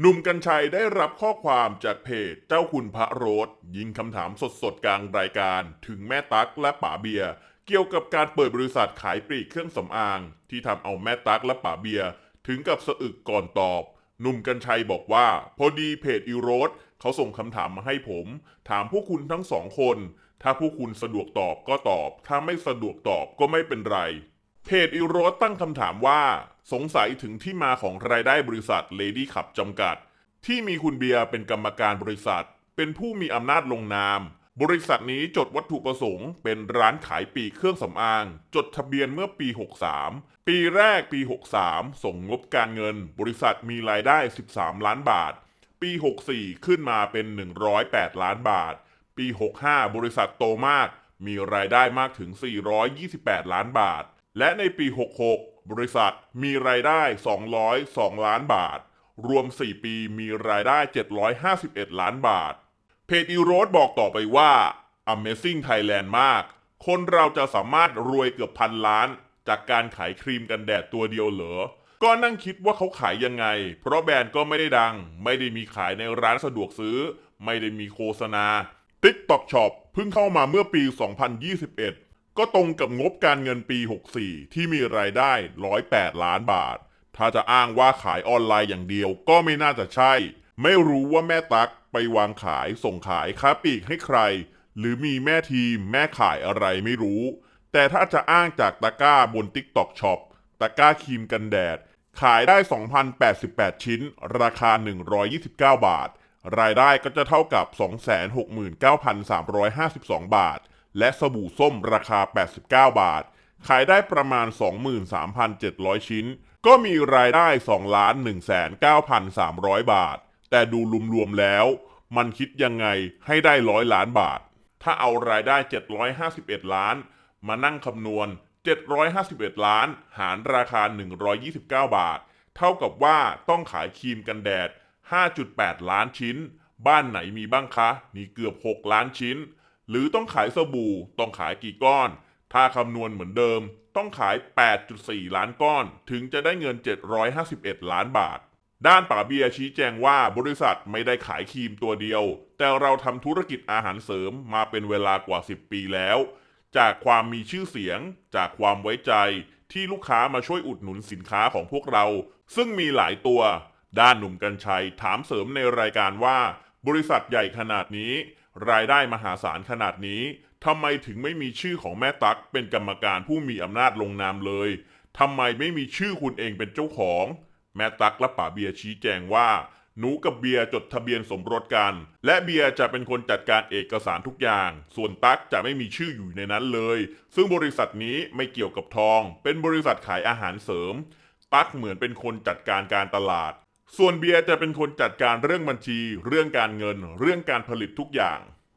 หนุ่มกัญชัยได้รับข้อความจากเพจเจ้าคุณพระโรส ยิงคำถามสดๆ กลางรายการ ถึงแม่ตั๊กและป๋าเบียร์เกี่ยวกับการเปิดบริษัทขายปลีกเครื่องสำอาง ที่ทำเอาแม่ตั๊กและป๋าเบียร์ถึงกับสะอึกก่อนตอบ หนุ่มกัญชัยบอกว่า พอดีเพจอีโรสเขาส่งคำถามมาให้ผม ถามพวกคุณทั้งสองคน ถ้าพวกคุณสะดวกตอบก็ตอบ ถ้าไม่สะดวกตอบก็ไม่เป็นไร เพจอีโรสตั้งคำถามว่า สงสัยถึงที่มาของรายได้บริษัท Lady ขับจำกัด ที่มีคุณเบียร์เป็นกรรมการบริษัท เป็นผู้มีอำนาจลงนาม บริษัทนี้จดวัตถุประสงค์เป็นร้านขายปีเครื่องสำอาง จดทะเบียนเมื่อปี 63 ปีแรกปี 63 ส่งงบการเงิน บริษัทมีรายได้ 13 ล้านบาท ปี 64 ขึ้นมาเป็น 108 ล้านบาท ปี 65 บริษัทโตมาก มีรายได้มากถึง 428 ล้านบาท และในปี 66 บริษัทมีรายได้ 202 ล้านบาท รวม 4 ปีมีรายได้ 751 ล้านบาท เพจอีโรสบอกต่อไปว่า Amazing Thailand มาก คนเราจะสามารถรวยเกือบพันล้าน จากการขายครีมกันแดดตัวเดียวเหรอ ก็นั่งคิดว่าเขาขายยังไง เพราะแบรนด์ก็ไม่ได้ดัง ไม่ได้มีขายในร้านสะดวกซื้อ ไม่ได้มีโฆษณา TikTok Shop เพิ่งเข้ามาเมื่อปี 2021 ก็ตรงกับงบการเงินปี 64 ที่มีรายได้ 108 ล้านบาท ถ้าจะอ้างว่าขายออนไลน์อย่างเดียวก็ไม่น่าจะใช่ ไม่รู้ว่าแม่ตั๊กไปวางขายส่งขายค้าปลีกให้ใคร หรือมีแม่ทีมแม่ขายอะไรไม่รู้ แต่ถ้าจะอ้างจากตะก้าบน TikTok Shop ตะก้าครีมกันแดด ขายได้ 2,088 ชิ้น ราคา 129 บาท รายได้ก็จะเท่ากับ 269,352 บาท และสบู่ส้มราคา 89 บาท ขายได้ประมาณ 23,700 ชิ้น ก็มีรายได้2 1,9,300 บาท แต่ดูรวมๆแล้ว มันคิดยังไงให้ได้ร้อยล้านบาท ถ้าเอารายได้ 751 ล้าน มานั่งคำนวณ 751 ล้าน หารราคา 129 บาท เท่ากับว่าต้องขายครีมกันแดด 5.8 ล้านชิ้น บ้านไหนมีบ้างคะ นี่เกือบ 6 ล้านชิ้น หรือต้องขายสบู่ต้องขายกี่ก้อน ถ้าคำนวณเหมือนเดิม ต้องขาย 8.4 ล้านก้อน ถึงจะได้เงิน 751 ล้านบาท ด้านป๋าเบียชี้แจงว่าบริษัทไม่ได้ขายครีมตัวเดียว แต่เราทำธุรกิจอาหารเสริมมาเป็นเวลากว่า 10 ปีแล้ว จากความมีชื่อเสียง จากความไว้ใจที่ลูกค้ามาช่วยอุดหนุนสินค้าของพวกเรา ซึ่งมีหลายตัว ด้านหนุ่มกัญชัยถามเสริมในรายการว่า บริษัทใหญ่ขนาดนี้ รายได้มหาศาลขนาดนี้ทำไมถึงไม่มีชื่อของแม่ตั๊กเป็นกรรมการผู้มีอำนาจลงนามเลยทำไมไม่มีชื่อคุณเองเป็นเจ้าของ แม่ตั๊กและป๋าเบียชี้แจงว่าหนูกับเบียจดทะเบียนสมรสกัน และเบียจะเป็นคนจัดการเอกสารทุกอย่าง ส่วนตั๊กจะไม่มีชื่ออยู่ในนั้นเลย ซึ่งบริษัทนี้ไม่เกี่ยวกับทอง เป็นบริษัทขายอาหารเสริม ตั๊กเหมือนเป็นคนจัดการการตลาด ส่วนเบียร์จะเป็นคนจัดการเรื่องบัญชี เรื่องการเงิน เรื่องการผลิตทุกอย่าง